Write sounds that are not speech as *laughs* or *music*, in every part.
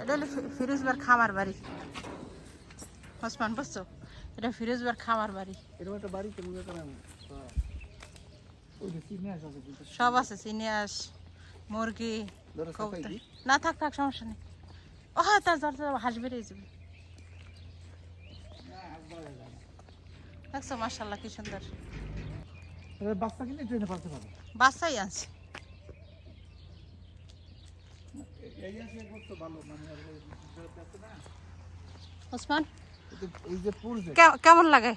এটা হলো ফিরোজবার খামার বাড়ি। ওসমান বুঝছ? এটা ফিরোজবার খামার বাড়ি। এরকম একটা বাড়িতে মনে করেন সব আছে চিনিয়াস মুরগি না থাক থাক সমস্যা নেই। ও হ্যাঁ তার জ্বর হাঁস বেরিয়ে যাবে। দেখছ মার্শাল্লাহ কি সুন্দর। বাচ্চা কিনে ট্রেনে পারতে পারবে বাচ্চাই আছে এই আসলে করতে ভালো মানে আর ওই বিষয়টা আছে না। ওসমান? এই যে পুর কেমন লাগে?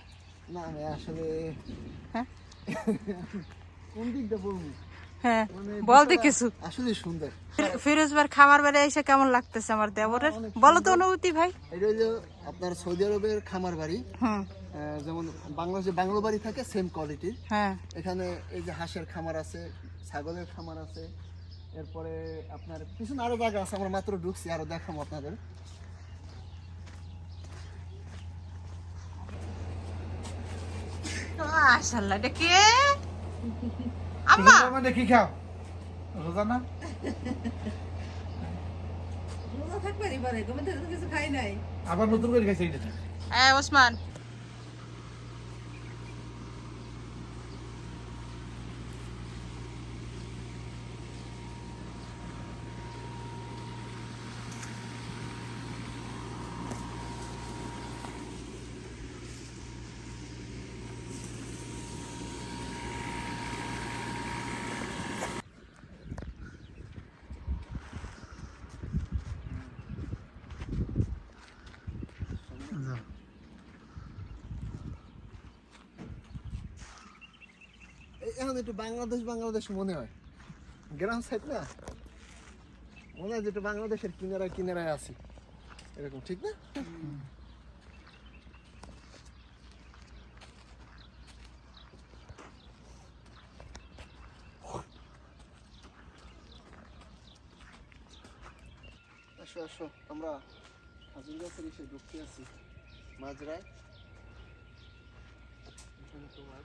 না আমি আসলে হ্যাঁ? কোন দিকটা বলব? হ্যাঁ মানে বল দে কিছু। আসলে সুন্দর। ফিরোজবার খামার বাড়ি এসে কেমন লাগতেছে আমার দেবরের? বলো তো অনুভূতি ভাই। এটা হলো আপনার সৌদি আরবের খামার বাড়ি। হুম। যেমন বাংলাদেশে বাংলো বাড়ি থাকে সেম কোয়ালিটির হ্যাঁ। এখানে এই যে হাঁসের খামার আছে ছাগলের খামার আছে এরপরে আপনার পিছনে আরও জায়গা আছে আমরা মাত্র ঢুকছি আরও দেখাবো আপনাদের। এটা কে? *laughs* আম্মা! মানে কি খাও? রোজা না? রোজা পারে তো কিছু খাই নাই। আবার নতুন করে খাইছে এটা হ্যাঁ ওসমান। এখন একটু বাংলাদেশ বাংলাদেশ মনে হয়। গ্রাম সাইড না? মনে হয় যে একটু বাংলাদেশের কিনারায় কিনারায় আছি। এরকম, ঠিক না? আসো আসো, আমরা হাজুর গাছের এসে ঢুকতে আছি এখানে তোমার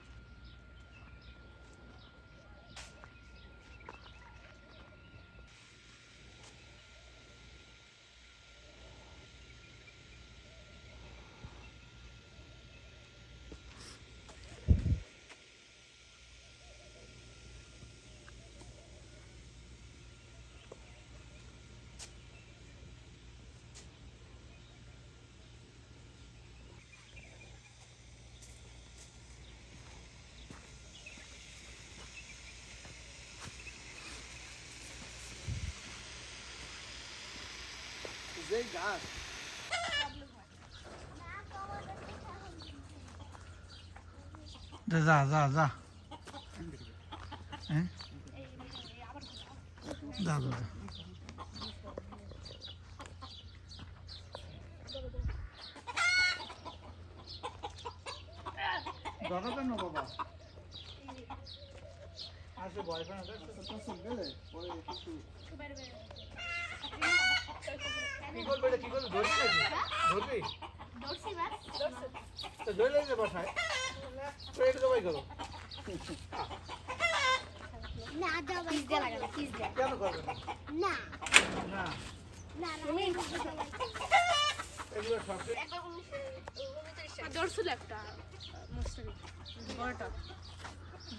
যেই গাছ। যা যা যা যা। হ্যাঁ? যা যা। দাদা কেন বাবা? আসে ভয় পায় না তো গেলে? পরে কিছু কি করবে এটা কি করবে ধরবি নাকি? ধরবি তো ধরে যে বসায় তো এটা জবাই করো। না কেন করবে না? না। না। তুমি এগুলো সব ধরছিল একটা মুস্তারি বড়টা।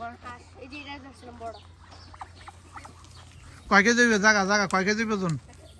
বড়টা। এই যে এটা ধরছিলাম বড় কয় কেজি জাগা জাগা কয় কেজি ওজন?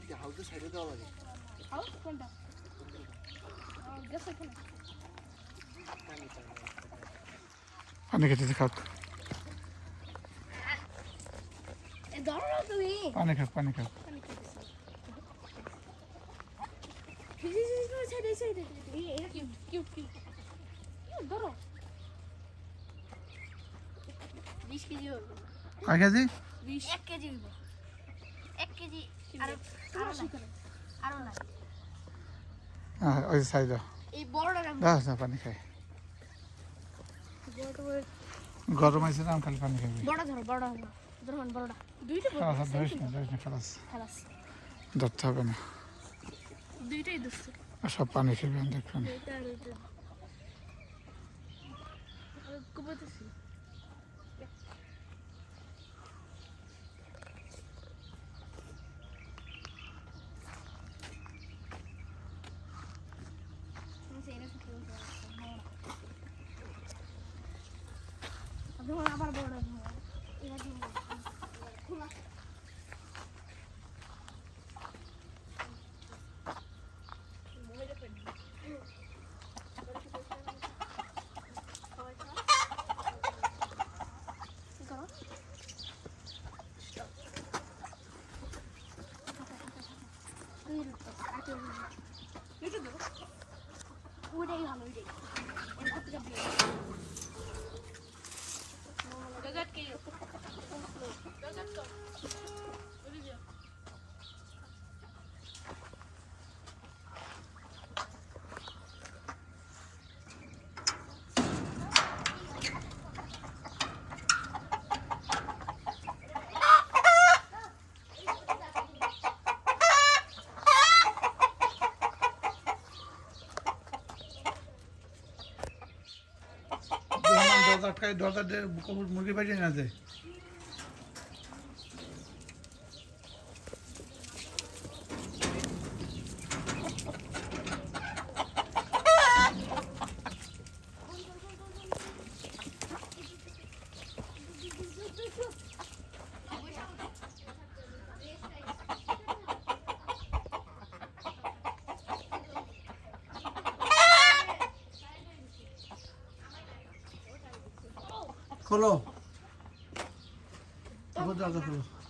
যে হাউসের সাইডে দেওয়া লাগে। আও, কোনটা? পানি খেতে খাক পানি খাক পানি খাক কয় কেজি? এক কেজি হইব এক কেজি আরও আরও নাই আরও নাই হ্যাঁ ওই সাইড এই বড়টা রাখব দাও না পানি খাই। গরম আছে না খালি পানি খাবি বড় ধরো বড় ধরো। ধরুন বড়টা। দুইটা বড় খালাস ধরিস না ধরিস না খালাস খালাস ধরতে হবে না দুইটাই ধরছে আর সব পানি দশ হাজার মুরগি আর না কুপাতেছি আবার বড় খোলা ওইটাই ভালো ওইটাই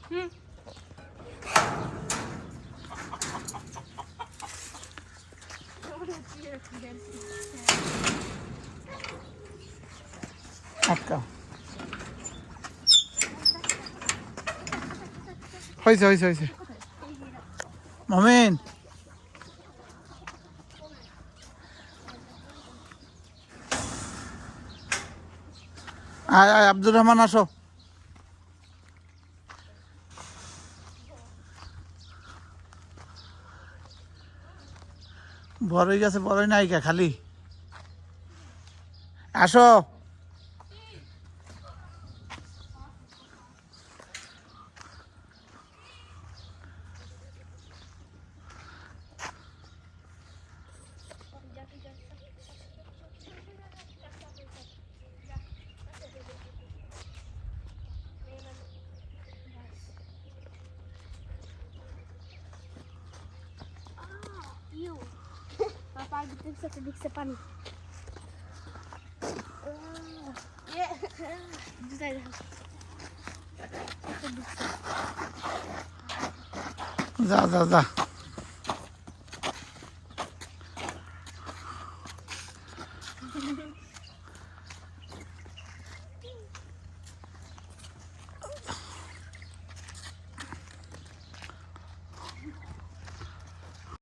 এরপর থেকে বিয়ে গজাট কে গজাট কর দরজা আটকায় দরজা দিয়ে মুরগি বাজিয়ে না যায় খোলো আবার আয় আয় আব্দুর রহমান আসো। বড়ই গেছে বড়ই নাইকা খালি। আসো। পাপা দেখছে তো দেখছে পানি জুতাই দেখো যা যা যা